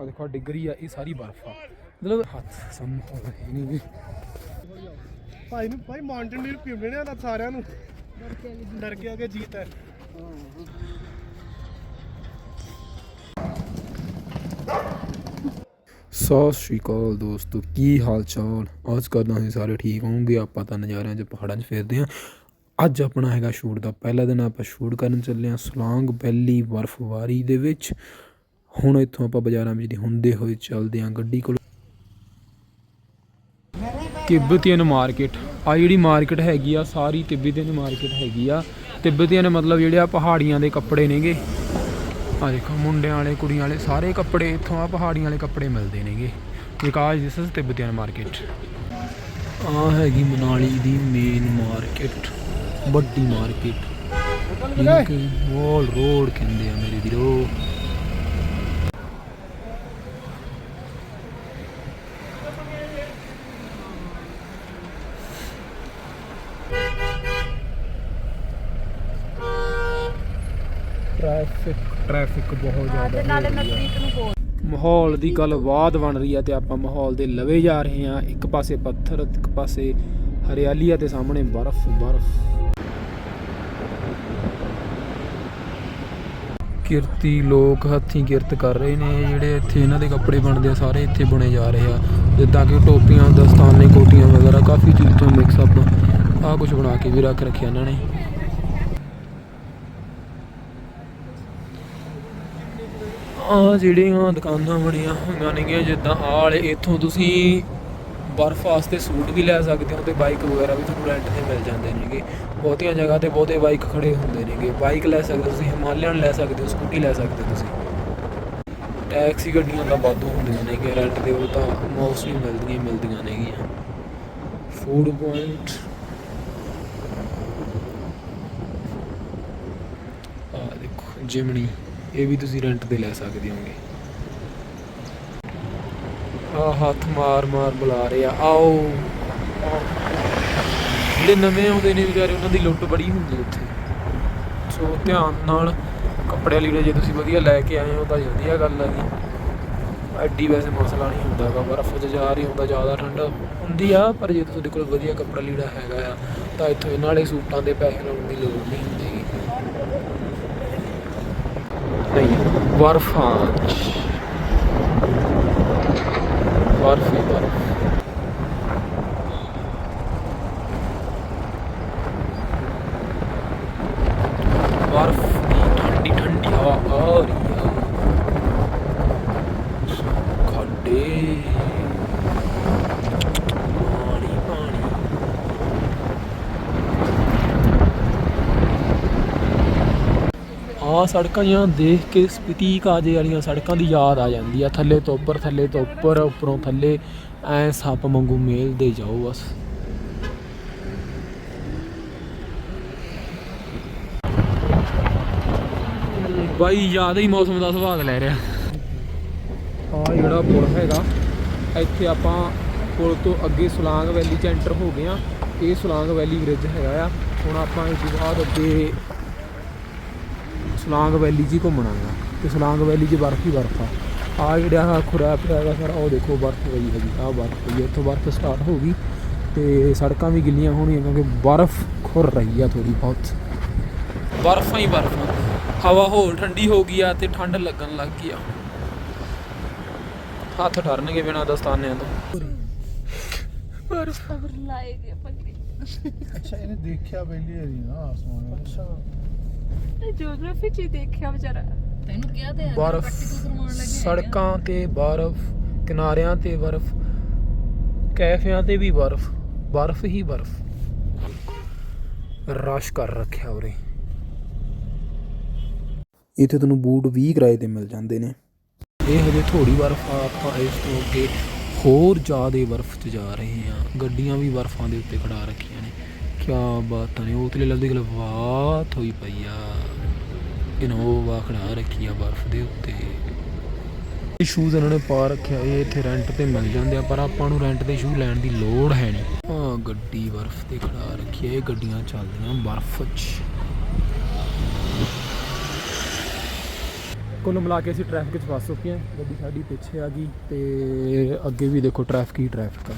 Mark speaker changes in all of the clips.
Speaker 1: ਆ ਦੇਖੋ ਡਿੱਗ ਰਹੀ ਆ ਇਹ ਸਾਰੀ ਬਰਫ਼ ਆ। ਮਤਲਬ ਹੱਥ ਤਾਂ ਹੈ ਨਹੀਂ ਵੀ
Speaker 2: ਭਾਈ ਨੂੰ ਭਾਈ ਮਾਊਂਟੇਨੀਅਰ ਪੀਉਂਦੇ ਨੇ ਨਾ ਸਾਰਿਆਂ ਨੂੰ। ਡਰ ਕੇ ਅੱਗੇ ਜੀਤ ਹੈ।
Speaker 1: ਸਤਿ ਸ਼੍ਰੀ ਅਕਾਲ ਦੋਸਤੋ ਕੀ ਹਾਲ ਚਾਲ ਅੱਜ ਕਰਦਾ ਹਾਂ ਸਾਰੇ ਠੀਕ ਹੋਣਗੇ ਆਪਾਂ ਤਾਂ ਨਜ਼ਾਰਿਆਂ 'ਚ ਪਹਾੜਾਂ 'ਚ ਫਿਰਦੇ ਹਾਂ। ਅੱਜ ਆਪਣਾ ਹੈਗਾ ਸ਼ੂਟ ਦਾ ਪਹਿਲਾ ਦਿਨ ਆਪਾਂ ਸ਼ੂਟ ਕਰਨ ਚੱਲੇ ਹਾਂ ਸਲਾਂਗ ਵੈਲੀ ਬਰਫ਼ਬਾਰੀ ਦੇ ਵਿੱਚ। ਹੁਣ ਇੱਥੋਂ ਆਪਾਂ ਬਾਜ਼ਾਰਾਂ ਵਿੱਚ ਦੀ ਹੁੰਦੇ ਹੋਏ ਚੱਲਦੇ ਹਾਂ, ਗੱਡੀ ਕੋਲ। ਤਿੱਬਤੀਅਨ ਮਾਰਕੀਟ ਆ ਜਿਹੜੀ ਮਾਰਕੀਟ ਹੈਗੀ ਆ, ਸਾਰੀ ਤਿੱਬਤੀਅਨ ਮਾਰਕੀਟ ਹੈਗੀ ਆ। ਤਿੱਬਤੀਅਨ ਮਤਲਬ ਜਿਹੜੇ ਆ ਪਹਾੜੀਆਂ ਦੇ ਕੱਪੜੇ ਨੇਗੇ। ਆ ਦੇਖੋ, ਮੁੰਡਿਆਂ ਵਾਲੇ, ਕੁੜੀਆਂ ਵਾਲੇ, ਸਾਰੇ ਕੱਪੜੇ ਇੱਥੋਂ ਆ ਪਹਾੜੀਆਂ ਵਾਲੇ ਕੱਪੜੇ ਮਿਲਦੇ ਨੇਗੇ। Vikas this is Tibetan market. ਆ ਹੈਗੀ ਮਨਾਲੀ ਦੀ ਮੇਨ ਮਾਰਕੀਟ, ਵੱਡੀ ਮਾਰਕੀਟ। ਜਿਹਨੂੰ ਮੋਲ ਰੋਡ ਕਹਿੰਦੇ ਆ ਮੇਰੇ ਵੀਰੋ ਟ੍ਰੈਫਿਕ ਟ੍ਰੈਫਿਕ ਬਹੁਤ ਜ਼ਿਆਦਾ
Speaker 3: ਨਾਲੇ
Speaker 1: ਹੋ
Speaker 3: ਮੈਂ। ਪ੍ਰੀਤ ਨੂੰ ਬੋਲ
Speaker 1: ਮਾਹੌਲ ਦੀ ਗੱਲ ਬਾਤ ਬਣ ਰਹੀ ਆ ਤੇ ਆਪਾਂ ਮਾਹੌਲ ਦੇ ਲਵੇ ਜਾ ਰਹੇ ਆ ਇੱਕ ਪਾਸੇ ਪੱਥਰ ਇੱਕ ਪਾਸੇ ਹਰਿਆਲੀ ਆ ਤੇ ਸਾਹਮਣੇ ਬਰਫ਼ ਬਰਫ਼। ਕਿਰਤੀ ਲੋਕ ਹੱਥੀਂ ਕਿਰਤ ਕਰ ਰਹੇ ਨੇ ਜਿਹੜੇ ਇੱਥੇ ਇਹਨਾਂ ਦੇ ਕੱਪੜੇ ਬਣਦੇ ਆ ਸਾਰੇ ਇੱਥੇ ਬੁਣੇ ਜਾ ਰਹੇ ਆ। ਜਿੱਦਾਂ ਕਿ ਟੋਪੀਆਂ ਦਸਤਾਨੇ ਕੋਟੀਆਂ ਵਗੈਰਾ ਕਾਫੀ ਚੀਜ਼ ਤੋਂ ਮਿਕਸ ਅਪ ਆ। ਕੁਝ ਬਣਾ ਕੇ ਵੀ ਰੱਖ ਰੱਖਿਆ ਇਹਨਾਂ ਨੇ। ਆ ਜਿਹੜੀਆਂ ਦੁਕਾਨਾਂ ਬਣੀਆਂ ਹੋਈਆਂ ਨੇਗੀਆਂ, ਜਿੱਦਾਂ ਆਹ ਵਾਲੇ, ਇੱਥੋਂ ਤੁਸੀਂ ਬਰਫ਼ ਵਾਸਤੇ ਸੂਟ ਵੀ ਲੈ ਸਕਦੇ ਹੋ ਤੇ ਬਾਈਕ ਵਗੈਰਾ ਵੀ ਤੁਹਾਨੂੰ ਰੈਂਟ ਤੇ ਮਿਲ ਜਾਂਦੇ ਨੇਗੇ। ਬਹੁਤੀਆਂ ਜਗ੍ਹਾ ਤੇ ਬਹੁਤੇ ਬਾਈਕ ਖੜੇ ਹੁੰਦੇ ਨੇਗੇ। ਬਾਈਕ ਲੈ ਸਕਦੇ ਹੋ ਤੁਸੀਂ ਹਿਮਾਲਿਆਨ ਲੈ ਸਕਦੇ ਹੋ ਸਕੂਟੀ ਲੈ ਸਕਦੇ ਹੋ ਤੁਸੀਂ। ਟੈਕਸੀ ਗੱਡੀਆਂ ਤਾਂ ਵਾਧੂ ਹੁੰਦੀਆਂ ਨੇਗੇ ਰੈਂਟ ਤੇ ਉਹ ਤਾਂ ਮੋਸਟਲੀ ਮਿਲਦੀਆਂ ਹੀ ਮਿਲਦੀਆਂ ਨੇਗੀਆਂ। ਫੂਡ ਪੁਆਇੰਟ ਆ ਦੇਖੋ ਜਿਮਨੀ ਇਹ ਵੀ ਤੁਸੀਂ ਰੈਂਟ ਤੇ ਲੈ ਸਕਦੇ ਹੋਗੇ ਆ ਹੱਥ ਮਾਰ ਮਾਰ ਬੁਲਾ ਰਹੇ ਆ, ਆਓ। ਜਿਹੜੇ ਨਵੇਂ ਆਉਂਦੇ ਨੇ ਵਿਚਾਰੇ, ਉਹਨਾਂ ਦੀ ਲੁੱਟ ਬੜੀ ਹੁੰਦੀ ਉੱਥੇ। ਸੋ ਧਿਆਨ ਨਾਲ ਕੱਪੜੇ ਲੀੜੇ ਜੇ ਤੁਸੀਂ ਵਧੀਆ ਲੈ ਕੇ ਆਏ ਹੋ, ਤਾਂ ਵਧੀਆ ਗੱਲ ਆ ਜੀ। ਐਡੀ ਵੈਸੇ ਮਸਲਾ ਨਹੀਂ ਹੁੰਦਾ ਗਾ, ਬਰਫ਼ 'ਚ ਜਾ ਰਹੀ ਹੁੰਦਾ ਜ਼ਿਆਦਾ ਠੰਡ ਹੁੰਦੀ ਆ, ਪਰ ਜੇ ਤੁਹਾਡੇ ਕੋਲ ਵਧੀਆ ਕੱਪੜਾ ਲੀੜਾ ਹੈਗਾ ਆ, ਤਾਂ ਇੱਥੋਂ ਇਹਨਾਂ ਵਾਲੇ ਸੂਟਾਂ ਦੇ ਪੈਸੇ ਲਾਉਣ ਦੀ ਲੋੜ ਨਹੀਂ ਹੁੰਦੀ। ਨਹੀਂ ਬਰਫਾਂ 'ਚ ਬਰਫ ਹੀ ਬਰਫ ਬਰਫ ਦੀ ਠੰਡੀ ਠੰਡੀ ਹਵਾ ਆ ਰਹੀ ਆ ਖੱਡੇ ਪਾਣੀ ਪਾਣੀ ਆ ਸੜਕਾਂ ਜਾਂ ਦੇਖ ਕੇ ਸਪੀਤੀ ਕਾਜੇ ਵਾਲੀਆਂ ਸੜਕਾਂ ਦੀ ਯਾਦ ਆ ਜਾਂਦੀ ਆ। ਥੱਲੇ ਤੋਂ ਉੱਪਰ, ਥੱਲੇ ਤੋਂ ਉੱਪਰ, ਉੱਪਰੋਂ ਥੱਲੇ ਐ ਸੱਪ ਵਾਂਗੂ ਮੇਲਦੇ ਜਾਓ ਬਸ। ਬਾਈ ਯਾਦ ਹੀ ਮੌਸਮ ਦਾ ਸੁਭਾਗ ਲੈ ਰਿਹਾ। ਆ ਜਿਹੜਾ ਪੁਲ ਹੈਗਾ, ਇੱਥੇ ਆਪਾਂ ਪੁਲ ਤੋਂ ਅੱਗੇ ਸੁਲਾਂਗ ਵੈਲੀ ਚ ਐਂਟਰ ਹੋ ਗਏ ਆ। ਇਹ ਸੁਲਾਂਗ ਵੈਲੀ ਬ੍ਰਿਜ ਹੈਗਾ ਆ। ਹੁਣ ਆਪਾਂ ਇਸ ਤੋਂ ਬਾਅਦ ਅੱਗੇ ਸੁਲਾਂਗ ਵੈਲੀ 'ਚ ਹੀ ਘੁੰਮਣਾ ਆ ਤੇ ਸੁਲਾਂਗ ਵੈਲੀ 'ਚ ਬਰਫ਼ ਹੀ ਬਰਫ਼ ਆ। ਆ ਜਿਹੜਾ ਆਹ ਖੁਰਾ ਪਿਆ ਹੈਗਾ ਸਾਰਾ ਉਹ ਦੇਖੋ ਬਰਫ਼ ਪਈ ਹੈਗੀ ਆ ਬਰਫ਼ ਪਈ ਹੈ ਇੱਥੋਂ ਬਰਫ਼ ਸਟਾਰਟ ਹੋ ਗਈ ਤੇ ਸੜਕਾਂ ਵੀ ਗਿੱਲੀਆਂ ਹੋਣੀਆਂ ਕਿਉਂਕਿ ਬਰਫ਼ ਖੁਰ ਰਹੀ ਆ ਥੋੜੀ ਬਹੁਤ। ਬਰਫ਼ਾਂ ਹੀ ਬਰਫ਼ਾਂ। ਹਵਾ ਹੋਰ ਠੰਡੀ ਹੋ ਗਈ ਆ ਤੇ ਠੰਡ ਲੱਗਣ ਲੱਗ ਗਈ ਆ। ਹੱਥ ਠਰਨਗੇ ਬਿਨਾਂ ਦਸਤਾਨਿਆਂ ਤੋਂ। ਬਰਫ਼
Speaker 3: ਖਬਰ ਲਾਏਗੇ ਪਕੜੀ
Speaker 2: ਅੱਛਾ ਇਹਨੇ ਦੇਖਿਆ ਪਹਿਲੀ ਵਾਰੀ ਨਾ ਆਸਮਾਨ ਅੱਛਾ।
Speaker 3: ਜੀਓਗ੍ਰਾਫੀ ਚ ਹੀ ਦੇਖਿਆ ਵਿਚਾਰਾ।
Speaker 4: ਤੈਨੂੰ ਕਿਹਾ ਤੇ
Speaker 1: ਬਰਫ਼ ਸੜਕਾਂ ਤੇ ਬਰਫ਼ ਕਿਨਾਰਿਆਂ ਤੇ ਬਰਫ਼ ਕੈਫਿਆਂ ਤੇ ਵੀ ਬਰਫ਼ ਬਰਫ਼ ਹੀ ਬਰਫ਼। ਰਸ਼ ਕਰ ਰੱਖਿਆ ਉਰੇ। ਇੱਥੇ ਤੁਹਾਨੂੰ ਬੂਟ 20 ਕਿਰਾਏ ਤੇ ਮਿਲ ਜਾਂਦੇ ਨੇ। ਇਹ ਹਜੇ ਥੋੜੀ ਬਰਫ਼ ਆ ਆਪਾਂ ਇਸ ਤੋਂ ਅੱਗੇ ਹੋਰ ਜ਼ਿਆਦੇ ਬਰਫ਼ 'ਚ ਜਾ ਰਹੇ ਹਾਂ। ਗੱਡੀਆਂ ਵੀ ਬਰਫ਼ਾਂ ਦੇ ਉੱਤੇ ਖੜਾ ਰੱਖੀਆਂ ਨੇ। ਕੀ ਬਾਤਾਂ ਨੇ ਉਤਲੇ ਲਫ਼ਜ਼ ਦੀ ਗਲਬਾਤ ਹੋਈ ਪਈ ਆ। ਇਨੋਵਾ ਖੜਾ ਰੱਖੀ ਆ ਬਰਫ਼ ਦੇ ਉੱਤੇ। ਇਹ ਸ਼ੂਜ਼ ਇਹਨਾਂ ਨੇ ਪਾ ਰੱਖਿਆ, ਇਹ ਇੱਥੇ ਰੈਂਟ ਤੇ ਮਿਲ ਜਾਂਦੇ ਆ, ਪਰ ਆਪਾਂ ਨੂੰ ਰੈਂਟ ਤੇ ਸ਼ੂ ਲੈਣ ਦੀ ਲੋੜ ਹੈ ਨਹੀਂ ਆ ਗੱਡੀ ਬਰਫ਼ ਤੇ ਖੜਾ ਰੱਖੀ ਆ, ਇਹ ਗੱਡੀਆਂ ਚੱਲਦੀਆਂ ਬਰਫ਼ 'ਚ। ਕੁੱਲ ਮਿਲਾ ਕੇ ਅਸੀਂ ਟ੍ਰੈਫਿਕ 'ਚ ਫਸ ਚੁੱਕੇ ਹਾਂ ਗੱਡੀ ਸਾਡੀ ਪਿੱਛੇ ਆ ਗਈ ਤੇ ਅੱਗੇ ਵੀ ਦੇਖੋ ਟ੍ਰੈਫਿਕ ਹੀ ਟ੍ਰੈਫਿਕ ਆ।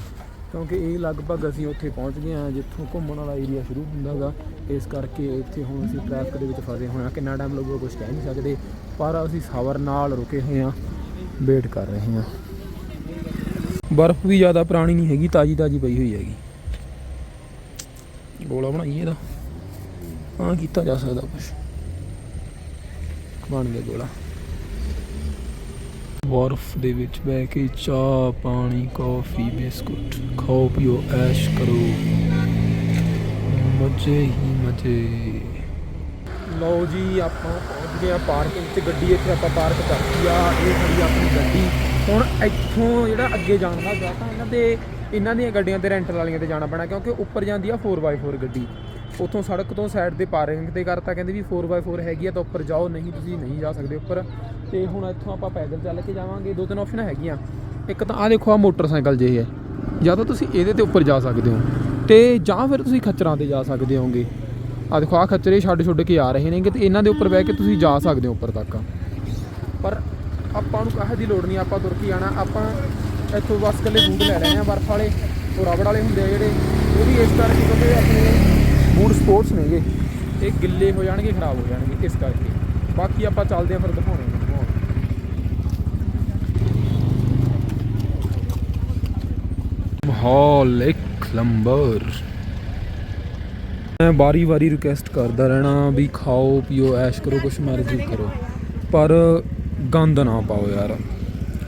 Speaker 1: ਕਿਉਂਕਿ ਇਹ ਲਗਭਗ ਅਸੀਂ ਉੱਥੇ ਪਹੁੰਚ ਗਏ ਹਾਂ, ਜਿੱਥੋਂ ਘੁੰਮਣ ਵਾਲਾ ਏਰੀਆ ਸ਼ੁਰੂ ਹੁੰਦਾਗਾ। ਇਸ ਕਰਕੇ ਇੱਥੇ ਹੁਣ ਅਸੀਂ ਟ੍ਰੈਫਿਕ ਦੇ ਵਿੱਚ ਫਸੇ ਹੋਏ ਹਾਂ। ਕਿੰਨਾ ਟਾਈਮ ਲੱਗੂਗਾ ਕੁਝ ਕਹਿ ਨਹੀਂ ਸਕਦੇ, ਪਰ ਅਸੀਂ ਸਬਰ ਨਾਲ ਰੁਕੇ ਹੋਏ ਹਾਂ ਵੇਟ ਕਰ ਰਹੇ ਹਾਂ। ਬਰਫ਼ ਵੀ ਜ਼ਿਆਦਾ ਪੁਰਾਣੀ ਨਹੀਂ ਹੈਗੀ, ਤਾਜੀ ਤਾਜੀ ਪਈ ਹੋਈ ਹੈਗੀ। ਗੋਲਾ ਬਣਾਈਏ ਇਹਦਾ। ਹਾਂ, ਕੀਤਾ ਜਾ ਸਕਦਾ ਕੁਝ ਬਣ ਗਿਆ ਗੋਲਾ। ਬਰਫ਼ ਦੇ ਵਿੱਚ ਬਹਿ ਕੇ ਚਾਹ, ਪਾਣੀ, ਕੌਫੀ, ਬਿਸਕੁਟ ਖਾਓ, ਪੀਓ, ਐਸ਼ ਕਰੋ। ਮਜ਼ੇ ਹੀ ਮਜ਼ੇ। ਲਓ ਜੀ, ਆਪਾਂ ਪਹੁੰਚ ਗਏ ਆ ਪਾਰਕਿੰਗ 'ਚ ਗੱਡੀ ਇੱਥੇ ਆਪਾਂ ਪਾਰਕ ਕਰਤੀ ਆ। ਇਹ ਖੜੀ ਆਪਣੀ ਗੱਡੀ। ਹੁਣ ਇੱਥੋਂ ਜਿਹੜਾ ਅੱਗੇ ਜਾਣ ਦਾ ਗਾ ਤਾਂ ਇਹਨਾਂ ਦੇ ਇਹਨਾਂ ਦੀਆਂ ਗੱਡੀਆਂ ਤੇ ਰੈਂਟਲ ਵਾਲੀਆਂ ਤੇ ਜਾਣਾ ਪੈਣਾ, ਕਿਉਂਕਿ ਉੱਪਰ ਜਾਂਦੀ ਆ 4x4 ਗੱਡੀ। ਉੱਥੋਂ ਸੜਕ ਤੋਂ ਸਾਈਡ ਤੇ ਪਾਰਕਿੰਗ ਤੇ ਕਰਤਾ, ਕਹਿੰਦੇ ਵੀ 4x4 ਹੈਗੀ ਆ ਤਾਂ ਉੱਪਰ ਜਾਓ, ਨਹੀਂ ਤੁਸੀਂ ਨਹੀਂ ਜਾ ਸਕਦੇ ਉੱਪਰ। ਤੇ ਹੁਣ ਇੱਥੋਂ ਆਪਾਂ ਪੈਦਲ ਚੱਲ ਕੇ ਜਾਵਾਂਗੇ, ਦੋ ਤਿੰਨ ਆਪਸ਼ਨ ਹੈਗੀਆਂ। ਇੱਕ ਤਾਂ ਆ ਦੇਖੋ ਆ ਮੋਟਰਸਾਈਕਲ ਜੇ ਹੈ ਜਾਂ ਤਾਂ ਤੁਸੀਂ ਇਹਦੇ ਤੇ ਉੱਪਰ ਜਾ ਸਕਦੇ ਹੋ। ਤੇ ਜਾਂ ਫਿਰ ਤੁਸੀਂ ਖੱਚਰਾਂ ਤੇ ਜਾ ਸਕਦੇ ਹੋਗੇ ਆ ਦੇਖੋ ਆ ਖੱਚਰੇ ਛੱਡ ਛੁੱਡ ਕੇ ਆ ਰਹੇ ਨੇਗੇ ਤੇ ਇਹਨਾਂ ਦੇ ਉੱਪਰ ਬਹਿ ਕੇ ਤੁਸੀਂ ਜਾ ਸਕਦੇ ਹੋ ਉੱਪਰ ਤੱਕ। ਪਰ ਆਪਾਂ ਨੂੰ ਕਾਹੇ ਦੀ ਲੋੜ ਨਹੀਂ, ਆਪਾਂ ਤੁਰ ਕੇ ਜਾਣਾ ਆਪਾਂ ਇੱਥੋਂ ਬਸ ਇਕੱਲੇ ਬੂਟ ਲੈ ਲੈਣੇ ਆ ਬਰਫ ਵਾਲੇ, ਉਹ ਰਬੜ ਵਾਲੇ ਹੁੰਦੇ ਆ ਜਿਹੜੇ, ਉਹ ਵੀ ਇਸ ਕਰਕੇ ਕਿਉਂਕਿ ਆਪਣੇ ਬੂਟ ਸਪੋਰਟਸ ਨੇਗੇ ਇਹ। ਗਿੱਲੇ ਹੋ ਜਾਣਗੇ, ਖਰਾਬ ਹੋ ਜਾਣਗੇ, ਇਸ ਕਰਕੇ। ਬਾਕੀ ਆਪਾਂ ਚੱਲਦੇ ਆ ਫਿਰ ਦਿਖਾਉਣੇ ਨੇ ਦਿਖਾਉਣੇ ਮਾਹੌਲ ਇੱਕ ਨੰਬਰ। ਮੈਂ ਵਾਰੀ ਵਾਰੀ ਰਿਕੁਐਸਟ ਕਰਦਾ ਰਹਿਣਾ ਵੀ ਖਾਓ, ਪੀਓ, ਐਸ਼ ਕਰੋ, ਕੁਛ ਮਰਜ਼ੀ ਕਰੋ। ਪਰ ਗੰਦ ਨਾ ਪਾਓ ਯਾਰ।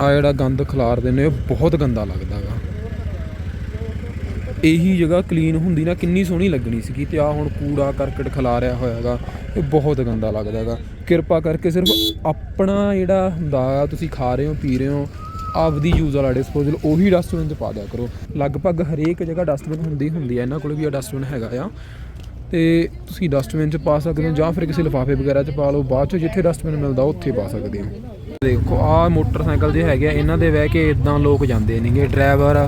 Speaker 1: ਆ ਜਿਹੜਾ ਗੰਦ ਖਿਲਾਰਦੇ ਦਿੰਦੇ ਬਹੁਤ ਗੰਦਾ ਲੱਗਦਾ। ਇਹੀ ਜਗ੍ਹਾ ਕਲੀਨ ਹੁੰਦੀ ਨਾ, ਕਿੰਨੀ ਸੋਹਣੀ ਲੱਗਣੀ ਸੀਗੀ ਤੇ ਆ ਹੁਣ ਕੂੜਾ ਕਰਕਟ ਖਿਲਾਰਿਆ ਹੋਇਆਗਾ, ਇਹ ਬਹੁਤ ਗੰਦਾ ਲੱਗਦਾਗਾ ਕਿਰਪਾ ਕਰਕੇ ਸਿਰਫ ਆਪਣਾ ਜਿਹੜਾ ਹੁੰਦਾ ਆ, ਤੁਸੀਂ ਖਾ ਰਹੇ ਹੋ, ਪੀ ਰਹੇ ਹੋ, ਆਪਦੀ ਯੂਜ਼ ਵਾਲਾ ਡਿਸਪੋਜ਼ਲ ਉਹੀ ਡਸਟਬਿਨ 'ਚ ਪਾ ਦਿਆ ਕਰੋ। ਲਗਭਗ ਹਰੇਕ ਜਗ੍ਹਾ ਡਸਟਬਿਨ ਹੁੰਦੀ ਹੁੰਦੀ ਹੈ ਇਹਨਾਂ ਕੋਲ ਵੀ ਆ ਡਸਟਬਿਨ ਹੈਗਾ ਆ। ਤੇ ਤੁਸੀਂ ਡਸਟਬਿਨ 'ਚ ਪਾ ਸਕਦੇ ਹੋ, ਜਾਂ ਫਿਰ ਕਿਸੇ ਲਿਫਾਫੇ ਵਗੈਰਾ 'ਚ ਪਾ ਲਓ, ਬਾਅਦ 'ਚ ਜਿੱਥੇ ਡਸਟਬਿਨ ਮਿਲਦਾ, ਉੱਥੇ ਪਾ ਸਕਦੇ ਹੋ। ਦੇਖੋ ਆ ਮੋਟਰਸਾਈਕਲ ਜੇ ਹੈਗੇ ਆ, ਇਹਨਾਂ ਦੇ ਬਹਿ ਕੇ ਇਦਾਂ ਲੋਕ ਜਾਂਦੇ ਨੇਗੇ ਡਰਾਈਵਰ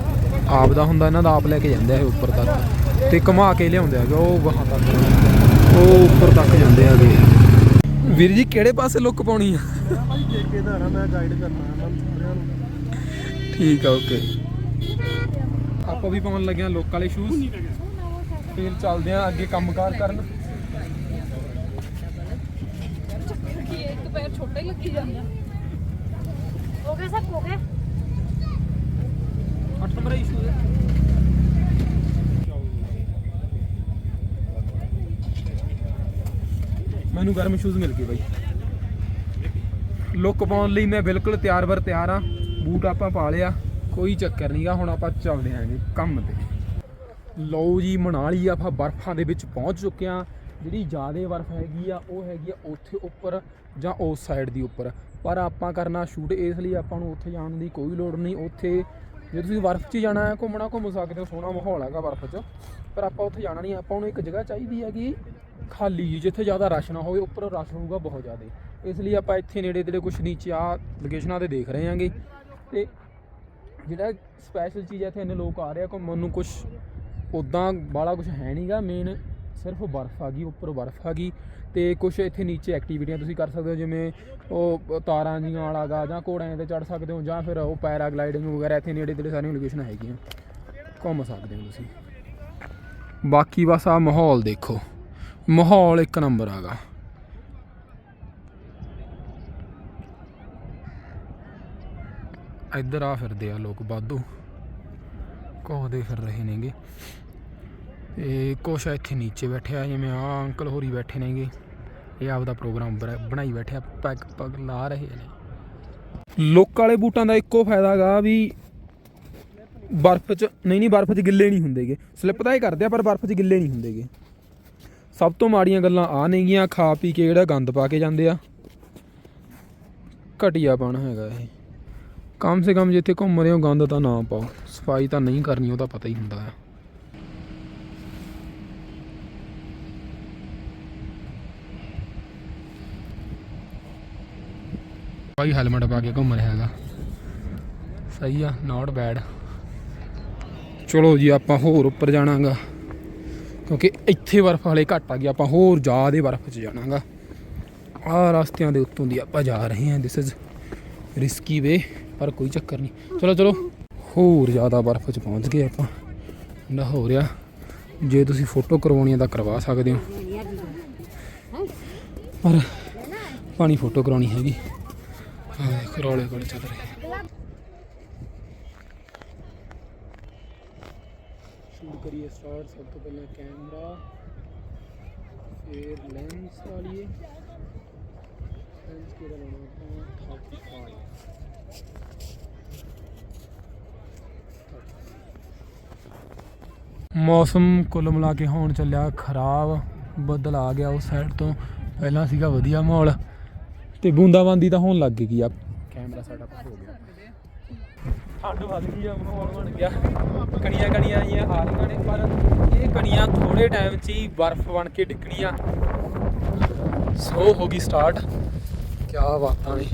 Speaker 1: ਆਪ ਦਾ ਹੁੰਦਾ, ਇਹਨਾਂ ਦਾ ਆਪ ਲੈ ਕੇ ਜਾਂਦੇ ਆ ਇਹ ਉੱਪਰ ਤੱਕ। ਤੇ ਘੁਮਾ ਕੇ ਲਿਆਉਂਦੇ ਹੈਗੇ ਉਹ ਗਾਹਾਂ ਤੱਕ। ਉਹ ਉੱਪਰ ਤੱਕ ਜਾਂਦੇ ਹੈਗੇ ਵੀਰ ਜੀ, ਕਿਹੜੇ ਪਾਸੇ ਲੁੱਕ ਪਾਉਣੀ ਆ?
Speaker 2: ਭਾਈ ਠੇਕੇਦਾਰ ਆ ਮੈਂ ਗਾਈਡ ਕਰਨਾ ਇਹਨਾਂ ਸਾਰਿਆਂ ਨੂੰ
Speaker 1: ਠੀਕ ਆ, ਓਕੇ। ਆਪਾਂ ਵੀ ਪਾਉਣ ਲੱਗੇ ਆ ਲੋਕ ਵਾਲੇ ਸ਼ੂਜ਼ ਫਿਰ ਚੱਲਦੇ ਆ ਅੱਗੇ ਕੰਮਕਾਰ ਕਰਨ।
Speaker 3: ਇੱਕ ਪੈਰ ਛੋਟਾ ਹੀ ਲੱਗੀ ਜਾਂਦਾ।
Speaker 4: ਹੋ ਗਏ ਸਭ, ਹੋ ਗਏ
Speaker 1: 8 ਨੰਬਰ ਇਸ਼ੂ ਹੈ ਮੈਨੂੰ ਗਰਮ ਸ਼ੂਜ਼ ਮਿਲ ਗਏ ਬਾਈ। ਲੁੱਕ ਪਾਉਣ ਲਈ ਮੈਂ ਬਿਲਕੁਲ ਤਿਆਰ ਵਰ ਤਿਆਰ ਆ ਬੂਟ ਆਪਾਂ ਪਾ ਲਿਆ। ਕੋਈ ਚੱਕਰ ਨਹੀਂਗਾ ਹੁਣ ਆਪਾਂ ਚੱਲਦੇ ਆਂਗੇ ਕੰਮ ਤੇ। ਲਓ ਜੀ, ਮਨਾਲੀ ਆਪਾਂ ਬਰਫਾਂ ਦੇ ਵਿੱਚ ਪਹੁੰਚ ਚੁੱਕੇ ਆ ਜਿਹੜੀ ਜ਼ਿਆਦਾ ਬਰਫ ਹੈਗੀ ਆ, ਉਹ ਹੈਗੀ ਆ ਉੱਥੇ ਉੱਪਰ ਜਾਂ ਉਸ ਸਾਈਡ ਦੀ ਉੱਪਰ। ਪਰ ਆਪਾਂ ਕਰਨਾ ਸ਼ੂਟ ਇਸ ਲਈ ਆਪਾਂ ਨੂੰ ਉੱਥੇ ਜਾਣ ਦੀ ਕੋਈ ਲੋੜ ਨਹੀਂ ਉੱਥੇ ਜੇ ਤੁਸੀਂ ਬਰਫ਼ 'ਚ ਜਾਣਾ ਹੈ, ਘੁੰਮਣਾ ਘੁੰਮ ਸਕਦੇ ਹੋ, ਸੋਹਣਾ ਮਾਹੌਲ ਹੈਗਾ ਬਰਫ਼ 'ਚ। ਪਰ ਆਪਾਂ ਉੱਥੇ ਜਾਣਾ ਨਹੀਂ ਆਪਾਂ ਨੂੰ ਇੱਕ ਜਗ੍ਹਾ ਚਾਹੀਦੀ ਹੈਗੀ ਖਾਲੀ ਜੀ ਜਿੱਥੇ ਜ਼ਿਆਦਾ ਰਸ਼ ਨਾ ਹੋਵੇ, ਉੱਪਰ ਰਸ਼ ਹੋਊਗਾ ਬਹੁਤ ਜ਼ਿਆਦਾ। ਇਸ ਲਈ ਆਪਾਂ ਇੱਥੇ ਨੇੜੇ ਤੇੜੇ ਕੁਝ ਨੀਚੇ ਆ ਲੋਕੇਸ਼ਨਾਂ ਤੇ ਦੇਖ ਰਹੇ ਹਾਂਗੇ। ਤੇ ਜਿਹੜਾ ਸਪੈਸ਼ਲ ਚੀਜ਼ ਹੈ ਇੱਥੇ ਇੰਨੇ ਲੋਕ ਆ ਰਹੇ ਆ, ਘੁੰਮਣ ਨੂੰ ਕੁਝ ਉਦਾਂ ਬਾਲਾ ਕੁਝ ਹੈ ਨਹੀਂਗਾ ਮੇਨ ਸਿਰਫ ਬਰਫ਼ ਆ ਗਈ, ਉੱਪਰ ਬਰਫ਼ ਆ ਗਈ। ਤੇ ਕੁਝ ਇੱਥੇ ਨੀਚੇ ਐਕਟੀਵਿਟੀਆਂ ਤੁਸੀਂ ਕਰ ਸਕਦੇ ਹੋ, ਜਿਵੇਂ ਉਹ ਤਾਰਾਂ ਜੀਆਂ ਵਾਲਾ ਗਾ, ਜਾਂ ਘੋੜਿਆਂ ਤੇ ਚੜ ਸਕਦੇ ਹੋ, ਜਾਂ ਫਿਰ ਉਹ ਪੈਰਾਗਲਾਈਡਿੰਗ ਵਗੈਰਾ, ਇੱਥੇ ਨੇੜੇ ਤੇੜੇ ਸਾਰੀਆਂ ਲੋਕੇਸ਼ਨਾਂ ਹੈਗੀਆਂ। ਘੁੰਮ ਸਕਦੇ ਹੋ ਤੁਸੀਂ। ਬਾਕੀ ਬਸ ਆ ਮਾਹੌਲ ਦੇਖੋ। ਮਾਹੌਲ ਇੱਕ ਨੰਬਰ ਆਗਾ ਇੱਧਰ ਆ ਫਿਰਦੇ ਆ ਲੋਕ ਵਾਧੂ। ਘੁੰਮਦੇ ਫਿਰ ਰਹੇ ਨੇਗੇ। ਤੇ ਕੁਛ ਇੱਥੇ ਨੀਚੇ ਬੈਠੇ ਆ, ਜਿਵੇਂ ਆ ਅੰਕਲ ਹੋਰੀ ਬੈਠੇ ਨੇਗੇ। ਇਹ ਆਪਦਾ ਪ੍ਰੋਗਰਾਮ ਬਣਾ- ਬਣਾਈ ਬੈਠੇ ਆ, ਪੈਗ ਪਗ ਲਾ ਰਹੇ ਨੇ। ਲੋਕਾਂ ਵਾਲੇ ਬੂਟਾਂ ਦਾ ਇੱਕੋ ਫਾਇਦਾ ਗਾ ਵੀ ਬਰਫ਼ 'ਚ, ਨਹੀਂ ਨਹੀਂ, ਬਰਫ਼ 'ਚ ਗਿੱਲੇ ਨਹੀਂ ਹੁੰਦੇਗੇ ਸਲਿੱਪ ਤਾਂ ਇਹ ਕਰਦੇ ਆ, ਪਰ ਬਰਫ਼ 'ਚ ਗਿੱਲੇ ਨਹੀਂ ਹੁੰਦੇਗੇ ਸਭ ਤੋਂ ਮਾੜੀਆਂ ਗੱਲਾਂ ਆ ਨੇਗੀਆਂ ਖਾ ਪੀ ਕੇ ਜਿਹੜਾ ਗੰਦ ਪਾ ਕੇ ਜਾਂਦੇ ਆ। ਘਟੀਆਪਣ ਹੈਗਾ ਇਹ। ਕਮ ਸੇ ਕਮ ਜਿੱਥੇ ਘੁੰਮ ਰਹੇ ਹੋ, ਗੰਦ ਤਾਂ ਨਾ ਪਾਓ। ਸਫ਼ਾਈ ਤਾਂ ਨਹੀਂ ਕਰਨੀ, ਉਹ ਤਾਂ ਪਤਾ ਹੀ ਹੁੰਦਾ ਆ। ਭਾਈ ਹੈਲਮਟ ਪਾ ਕੇ ਘੁੰਮ ਰਿਹਾ ਹੈਗਾ। ਸਹੀ ਆ ਨਾਟ ਬੈਡ ਚਲੋ ਜੀ, ਆਪਾਂ ਹੋਰ ਉੱਪਰ ਜਾਣਾਗਾ। ਕਿਉਂਕਿ ਇੱਥੇ ਬਰਫ਼ ਵਾਲੇ ਘੱਟ ਆ ਗਈ ਆਪਾਂ ਹੋਰ ਜ਼ਿਆਦਾ ਬਰਫ਼ 'ਚ ਜਾਣਾਗਾ। ਆਹ ਰਸਤਿਆਂ ਦੇ ਉੱਤੋਂ ਦੀ ਆਪਾਂ ਜਾ ਰਹੇ ਹਾਂ ਦਿਸ ਇਜ਼ ਰਿਸਕੀ ਵੇ ਪਰ ਕੋਈ ਚੱਕਰ ਨਹੀਂ। ਚਲੋ ਚਲੋ, ਹੋਰ ਜ਼ਿਆਦਾ ਬਰਫ਼ 'ਚ ਪਹੁੰਚ ਗਏ ਆਪਾਂ। ਠੰਡਾ ਹੋ ਰਿਹਾ ਜੇ ਤੁਸੀਂ ਫੋਟੋ ਕਰਵਾਉਣੀ ਹੈ ਤਾਂ ਕਰਵਾ ਸਕਦੇ ਹੋ। ਪਰ ਪਾਣੀ ਫੋਟੋ ਕਰਾਉਣੀ ਹੈਗੀ। ਆਹ ਦੇਖੋ ਰੌਲੇ ਕੋਲ ਚੱਲ ਰਹੇ ਸ਼ੂਟ ਕਰੀਏ ਸਟਾਰਟ ਸਭ ਤੋਂ ਪਹਿਲਾਂ ਕੈਮਰਾ ਫਿਰ ਲੈਂਸ ਵਾਲੀਏ। ਲੈਂਸ ਕਿਹੜਾ ਲਾਉਣਾ ਆਪਾਂ? 35 ਮੌਸਮ ਕੁੱਲ ਮਿਲਾ ਕੇ ਹੋਣ ਚੱਲਿਆ ਖਰਾਬ ਬੱਦਲ ਆ ਗਿਆ ਉਸ ਸਾਈਡ ਤੋਂ। ਪਹਿਲਾਂ ਸੀਗਾ ਵਧੀਆ ਮਾਹੌਲ। ਤੇ ਬੂੰਦਾਬਾਂਦੀ ਤਾਂ ਹੋਣ ਲੱਗ ਗਈ ਆ। ਕੈਮਰਾ ਸਾਡਾ ਹੋ ਗਿਆ। ਠੰਡ ਵੱਧ ਗਈ ਆ ਮਾਹੌਲ ਬਣ ਗਿਆ। ਕਣੀਆਂ ਕਣੀਆਂ ਆਈਆਂ ਆ ਰਹੀਆਂ ਨੇ, ਪਰ ਇਹ ਕਣੀਆਂ ਥੋੜੇ ਟਾਈਮ 'ਚ ਹੀ ਬਰਫ਼ ਬਣ ਕੇ ਡਿੱਗਣੀਆਂ। ਸੋ ਹੋ ਗਈ ਸਟਾਰਟ ਕੀ ਬਾਤਾਂ ਨੇ।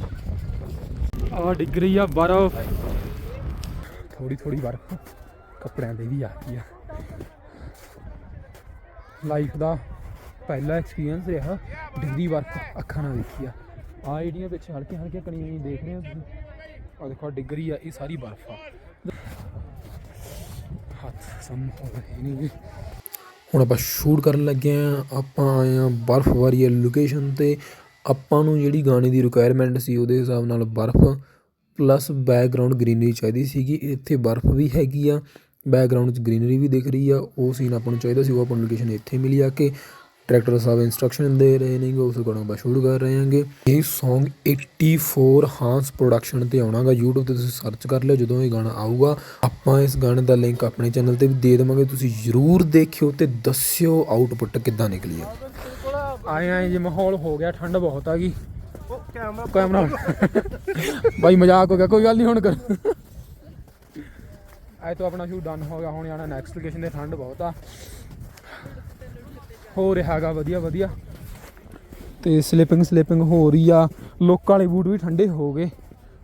Speaker 1: ਆ ਡਿੱਗ ਰਹੀ ਆ ਬਰਫ਼। ਥੋੜੀ ਥੋੜੀ ਬਰਫ਼ ਕੱਪੜਿਆਂ ਦੇ ਵੀ ਆ ਗਈ ਆ। ਲਾਈਫ ਦਾ ਪਹਿਲਾ ਐਕਸਪੀਰੀਅੰਸ ਰਿਹਾ ਡਿਗਰੀ ਬਰਫ਼ ਅੱਖਾਂ ਨਾਲ ਦੇਖੀ ਆ। ਆ ਜਿਹੜੀਆਂ ਪਿੱਛੇ ਹਲਕੇ ਹਲਕੇ ਕਣੀਆਂ ਜਿਹੀਆਂ ਦੇਖ ਰਹੇ ਹੋ ਤੁਸੀਂ ਆ ਦੇਖੋ ਡਿੱਗ ਰਹੀ ਆ, ਇਹ ਸਾਰੀ ਬਰਫ਼ ਆ। ਹੱਥ ਸਮ ਹੋ ਰਹੇ ਨੇ। ਹੁਣ ਆਪਾਂ ਸ਼ੂਟ ਕਰਨ ਲੱਗੇ ਆ। ਆਪਾਂ ਆਏ ਆ ਬਰਫ਼ ਵਾਲੀ ਲੋਕੇਸ਼ਨ ਤੇ। ਆਪਾਂ ਨੂੰ ਜਿਹੜੀ ਗਾਣੇ ਦੀ ਰਿਕੁਆਇਰਮੈਂਟ ਸੀ ਉਹਦੇ ਹਿਸਾਬ ਨਾਲ ਬਰਫ਼ ਪਲੱਸ ਬੈਕਗ੍ਰਾਉਂਡ ਗ੍ਰੀਨਰੀ ਚਾਹੀਦੀ ਸੀਗੀ। ਇੱਥੇ ਬਰਫ਼ ਵੀ ਹੈਗੀ ਆ। ਬੈਕਗ੍ਰਾਉਂਡ 'ਚ ਗ੍ਰੀਨਰੀ ਵੀ ਦਿਖ ਰਹੀ ਆ। ਉਹ ਸੀਨ ਆਪਾਂ ਨੂੰ ਚਾਹੀਦਾ ਸੀ, ਉਹ ਆਪਾਂ ਨੂੰ ਲੋਕੇਸ਼ਨ ਇੱਥੇ ਮਿਲੀ ਆ ਕੇ। ਡਾਇਰੈਕਟਰ ਸਾਹਿਬ ਇੰਸਟਰਕਸ਼ਨ ਦੇ ਰਹੇ ਨੇਗੇ ਉਸ ਗਾਣਾ ਆਪਾਂ ਸ਼ੂਟ ਕਰ ਰਹੇ ਹਾਂਗੇ। ਇਹ Song 84 ਹਾਂਸ ਪ੍ਰੋਡਕਸ਼ਨ ਤੇ ਆਉਣਾਗਾ। YouTube ਤੇ ਤੁਸੀਂ ਸਰਚ ਕਰ ਲਿਓ ਜਦੋਂ ਇਹ ਗਾਣਾ ਆਊਗਾ। ਆਪਾਂ ਇਸ ਗਾਣੇ ਦਾ ਲਿੰਕ ਆਪਣੇ ਚੈਨਲ ਤੇ ਵੀ ਦੇ ਦੇਵਾਂਗੇ। ਤੁਸੀਂ ਜਰੂਰ ਦੇਖਿਓ ਤੇ ਦੱਸਿਓ ਆਊਟਪੁੱਟ ਕਿੱਦਾਂ ਨਿਕਲੀ ਆ। ਆਏ ਆਏ ਜੇ ਮਾਹੌਲ ਹੋ ਗਿਆ ਠੰਡ ਬਹੁਤ ਆ ਗਈ।
Speaker 2: ਉਹ ਕੈਮਰਾ
Speaker 1: ਕੈਮਰਾ ਬਾਈ ਮਜ਼ਾਕ ਹੋ ਗਿਆ ਕੋਈ ਗੱਲ ਨਹੀਂ ਹੁਣ ਕਰ। ਆਏ ਤਾਂ ਆਪਣਾ ਸ਼ੂਟ ਡਨ ਹੋ ਗਿਆ ਹੁਣ ਜਾਣਾ ਨੈਕਸਟ ਲੋਕੇਸ਼ਨ ਤੇ ਠੰਡ ਬਹੁਤ ਆ। ਹੋ ਰਿਹਾਗਾ ਵਧੀਆ ਵਧੀਆ। ਤੇ ਸਲਿਪਿੰਗ ਸਲਿਪਿੰਗ ਹੋ ਰਹੀ ਆ। ਲੋਕਾਂ ਵਾਲੇ ਬੂਟ ਵੀ ਠੰਡੇ ਹੋ ਗਏ,